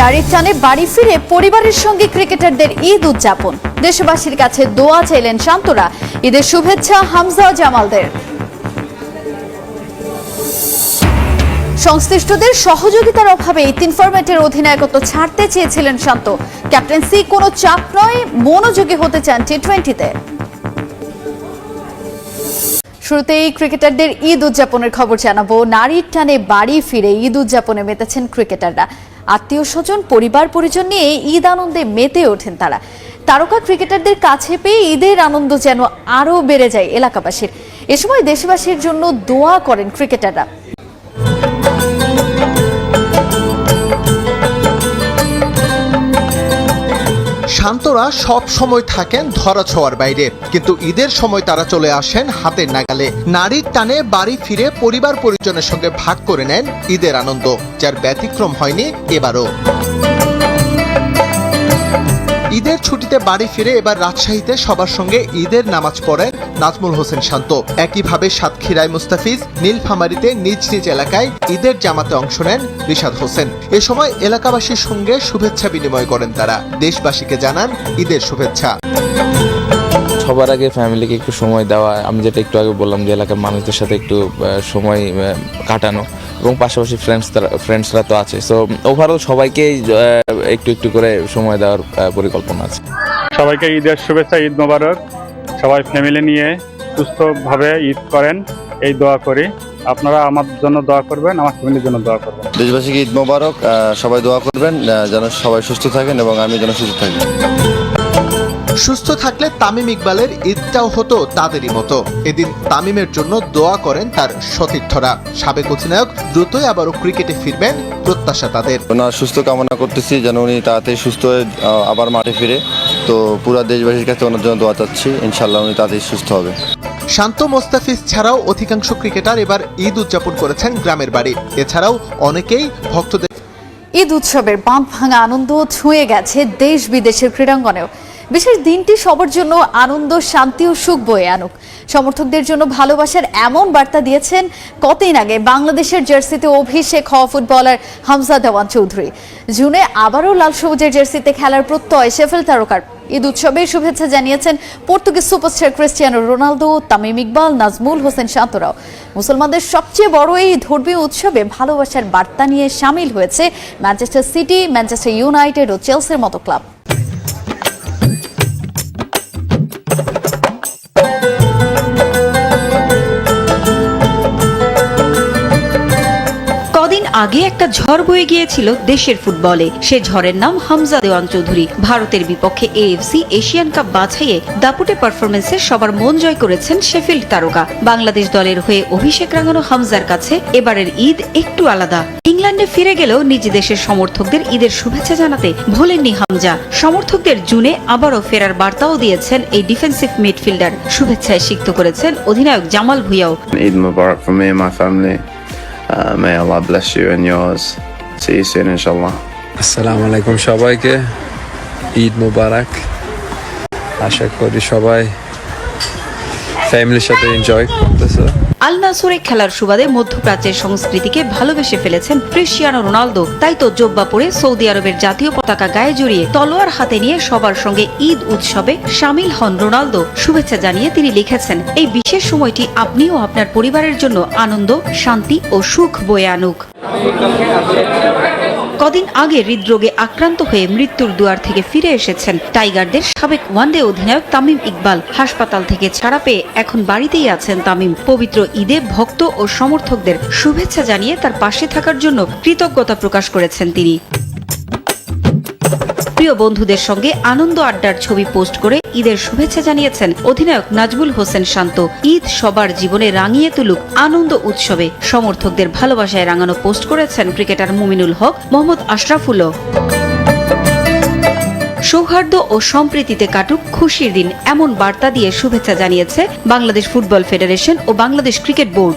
নারীর টানে বাড়ি ফিরে পরিবারের সঙ্গে ক্রিকেটারদের ঈদ উদযাপন। দেশবাসীর কাছে দোয়া চাইলেন শান্তরা। ঈদের শুভেচ্ছা হামজা জামালদের। সংশ্লিষ্টদের সহযোগিতার অভাবে তিন ফরম্যাটের অধিনায়কত্ব ছাড়তে চেয়েছিলেন শান্ত। ক্যাপ্টেন্সি কোনো চাপ নয়, মনোযোগী হতে চান টি টোয়েন্টিতে শুরুতেই ক্রিকেটারদের ঈদ উদযাপনের খবর জানাব। নারীর টানে বাড়ি ফিরে ঈদ উদযাপনে মেতেছেন ক্রিকেটাররা। আত্মীয় স্বজন, পরিবার, পরিজন নিয়ে ঈদ আনন্দে মেতে ওঠেন তারা। তারকা ক্রিকেটারদের কাছে পেয়ে ঈদের আনন্দ যেন আরও বেড়ে যায় এলাকাবাসীর। এ সময় দেশবাসীর জন্য দোয়া করেন ক্রিকেটাররা। শান্তরা সব সময় থাকেন ধরা ছোঁয়ার বাইরে। কিন্তু ঈদের সময় তারা চলে আসেন হাতের নাগালে। নারীর টানে বাড়ি ফিরে পরিবার পরিজনের সঙ্গে ভাগ করে নেন ঈদের আনন্দ, যার ব্যতিক্রম হয়নি এবারও। ছুটিতে বাড়ি ফিরে এবার রাজশাহীতে সবার সঙ্গে ঈদের নামাজ পড়েন নাজমুল হোসেন শান্ত। একইভাবে সাতক্ষীরায় মুস্তাফিজ নীলফামারীতে নিজ নিজ এলাকায় ঈদের জামাতে অংশ নেন রিশাদ হোসেন। এ সময় এলাকাবাসীর সঙ্গে শুভেচ্ছা বিনিময় করেন তারা। দেশবাসীকে জানান ঈদের শুভেচ্ছা। সবার আগে ফ্যামিলিকে একটু সময় দেওয়া, আমি যেটা একটু আগে বললাম যে এলাকার মানুষদের সাথে একটু সময় কাটানো। এবং পাশাপাশি ফ্রেন্ডস ফ্রেন্ডসরা তো আছে। সো ওভারঅল সবাইকেই একটু একটু করে সময় দেওয়ার পরিকল্পনা আছে। সবাইকে ঈদের শুভেচ্ছা ঈদ মোবারক। সবাই ফ্যামিলি নিয়ে সুস্থভাবে ঈদ করেন এই দোয়া করি। আপনারা আমার জন্য দোয়া করবেন আমার ফ্যামিলির জন্য দোয়া করবেন। দেশবাসীকে ঈদ মোবারক সবাই দোয়া করবেন যেন সবাই সুস্থ থাকেন এবং আমি যেন সুস্থ থাকি। সুস্থ থাকলে তামিম ইকবালের ঈদটাও হতো তাদেরই মতো। এদিন তামিমের জন্য দোয়া করেন তার সতীর্থরা। সাবেক অধিনায়ক দ্রুতই আবারও ক্রিকেটে ফিরবেন প্রত্যাশা তাদের। ওনার সুস্থ কামনা করতেছি যেন উনি তাড়াতাড়ি সুস্থ হয়ে আবার মাঠে ফিরে। তো পুরো দেশবাসীর কাছে ওনার জন্য দোয়া চাচ্ছি ইনশাল্লাহ উনি তাড়াতাড়ি সুস্থ হবে। শান্ত মোস্তাফিজ ছাড়াও অধিকাংশ ক্রিকেটার এবার ঈদ উদযাপন করেছেন গ্রামের বাড়ি। এছাড়াও অনেকেই ভক্তদের ঈদ উৎসবের বাঁধ ভাঙা আনন্দ ছুঁয়ে গেছে দেশ বিদেশের ক্রীড়াঙ্গনেও। বিশেষ দিনটি সবার জন্য আনন্দ, শান্তি ও সুখ বয়ে আনুক। সমর্থকদের জন্য ভালোবাসার এমন বার্তা দিয়েছেন কতদিন আগে বাংলাদেশের জার্সিতে অভিষেক হওয়া ফুটবলার হামজা দেওয়ান চৌধুরী। জুনে আবারও লাল সবুজের জার্সিতে খেলার প্রত্যয়, শেফেল তারকার। ঈদ উৎসবে শুভেচ্ছা জানিয়েছেন Portuguese superstar Cristiano Ronaldo, Tamim Iqbal, Najmul Hossain শান্তরাও। মুসলমানদের সবচেয়ে বড় এই ধর্মীয় উৎসবে ভালোবাসার বার্তা নিয়ে সামিল হয়েছে ম্যানচেস্টার সিটি, ম্যানচেস্টার ইউনাইটেড ও চেলসির মতো ক্লাব। আগে একটা ঝড় বয়ে গিয়েছিল দেশের ফুটবলে। সে ঝড়ের নাম হামজা দেওয়ান চৌধুরী। ভারতের বিপক্ষে এএফসি এশিয়ান কাপ বাছাইয়ে দাপুটে পারফরমেন্সে সবার মন জয় করেছেন শেফিল্ড তারকা। বাংলাদেশ দলের হয়ে অভিষেক রাঙানো হামজার কাছে এবারের ঈদ একটু আলাদা। ইংল্যান্ডে ফিরে গেলেও নিজ দেশের সমর্থকদের ঈদের শুভেচ্ছা জানাতে ভোলেননি হামজা। সমর্থকদের জুনে আবারও ফেরার বার্তাও দিয়েছেন এই ডিফেন্সিভ মিডফিল্ডার শুভেচ্ছায় সিক্ত করেছেন অধিনায়ক Jamal ভুইয়াও। and my family. Uh, may Allah bless you and yours. See you soon, inshallah. আসসালামু আলাইকুম সবাইকে ঈদ মোবারক আশা করি সবাই ফ্যামিলির সাথে এনজয় করতেছে আল নাসরে খেলার সুবাদে মধ্যপ্রাচ্যের সংস্কৃতিকে ভালোবেসে ফেলেছেন ক্রিশ্চিয়ানো রোনালদো। তাই তো জোব্বা পরে সৌদি আরবের জাতীয় পতাকা গায়ে জড়িয়ে তলোয়ার হাতে নিয়ে সবার সঙ্গে ঈদ উৎসবে সামিল হন রোনালদো। শুভেচ্ছা জানিয়ে তিনি লিখেছেন, এই বিশেষ সময়টি আপনি ও আপনার পরিবারের জন্য আনন্দ, শান্তি ও সুখ বয়ে আনুক। কদিন আগে হৃদরোগে আক্রান্ত হয়ে মৃত্যুর দুয়ার থেকে ফিরে এসেছেন টাইগারদের সাবেক ওয়ানডে অধিনায়ক তামিম ইকবাল। হাসপাতাল থেকে ছাড়া পেয়ে এখন বাড়িতেই আছেন তামিম। পবিত্র ঈদে ভক্ত ও সমর্থকদের শুভেচ্ছা জানিয়ে তার পাশে থাকার জন্য কৃতজ্ঞতা প্রকাশ করেছেন তিনি। প্রিয় বন্ধুদের সঙ্গে আনন্দ আড্ডার ছবি পোস্ট করে ঈদের শুভেচ্ছা জানিয়েছেন অধিনায়ক নাজবুল হোসেন শান্ত। ঈদ সবার জীবনে রাঙিয়ে তুলুক আনন্দ উৎসবে। সমর্থকদের ভালোবাসায় রাঙানো পোস্ট করেছেন ক্রিকেটার মুমিনুল হক, মোহাম্মদ আশরাফুলও। সৌহার্দ্য ও সম্প্রীতিতে কাটুক খুশির দিন, এমন বার্তা দিয়ে শুভেচ্ছা জানিয়েছে বাংলাদেশ ফুটবল ফেডারেশন ও বাংলাদেশ ক্রিকেট বোর্ড।